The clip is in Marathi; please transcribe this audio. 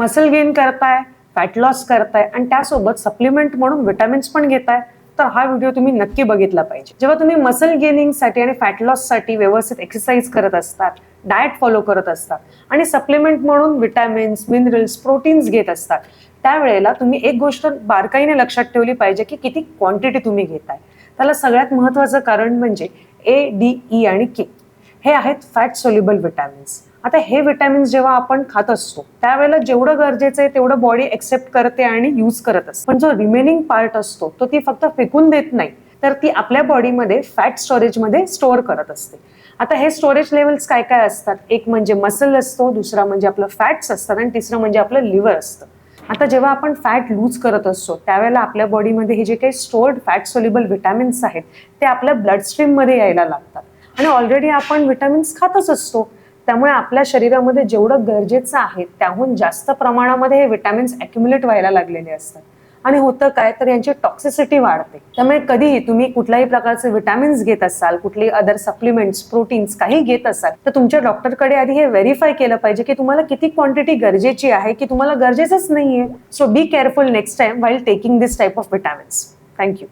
मसल गेन करताय फॅट लॉस करताय आणि त्यासोबत सप्लिमेंट म्हणून विटॅमिन्स पण घेताय तर हा व्हिडिओ तुम्ही नक्की बघितला पाहिजे. जेव्हा तुम्ही मसल गेनिंगसाठी आणि फॅट लॉससाठी व्यवस्थित एक्सरसाइज करत असतात डाएट फॉलो करत असतात आणि सप्लिमेंट म्हणून विटॅमिन्स मिनरल्स प्रोटीन्स घेत असतात त्यावेळेला तुम्ही एक गोष्ट बारकाईने लक्षात ठेवली पाहिजे की किती क्वांटिटी तुम्ही घेताय. त्याला सगळ्यात महत्त्वाचं कारण म्हणजे ए डी ई आणि के हे आहेत फॅट सोल्युबल विटॅमिन्स आता हे विटॅमिन्स जेव्हा आपण खात असतो त्यावेळेला जेवढं गरजेचं आहे तेवढं बॉडी एक्सेप्ट करते आणि यूज करत असते. पण जो रिमेनिंग पार्ट असतो तो ती फक्त फेकून देत नाही तर ती आपल्या बॉडीमध्ये फॅट स्टोरेजमध्ये स्टोअर करत असते. आता हे स्टोरेज लेवल्स काय काय असतात? एक म्हणजे मसल असतो दुसरा म्हणजे आपलं फॅट्स असतात आणि तिसरं म्हणजे आपलं लिव्हर असतं. आता जेव्हा आपण फॅट लूज करत असतो त्यावेळेला आपल्या बॉडीमध्ये हे जे काही स्टोअर्ड फॅट सोल्युबल विटॅमिन्स आहेत ते आपल्या ब्लड स्ट्रीममध्ये यायला लागतात. आणि ऑलरेडी आपण विटॅमिन्स खातच असतो. त्यामुळे आपल्या शरीरामध्ये जेवढं गरजेचं आहे त्याहून जास्त प्रमाणामध्ये हे विटॅमिन्स अक्युमुलेट व्हायला लागलेले असतात. आणि होतं काय तर यांची टॉक्सिसिटी वाढते. त्यामुळे कधीही तुम्ही कुठल्याही प्रकारचे विटॅमिन्स घेत असाल कुठली अदर सप्लिमेंट्स प्रोटीन्स काही घेत असाल तर तुमच्या डॉक्टरकडे आधी हे व्हेरीफाय केलं पाहिजे की तुम्हाला किती क्वांटिटी गरजेची आहे की तुम्हाला गरजेचंच नाहीये. So be careful next time while taking this type of vitamins thank you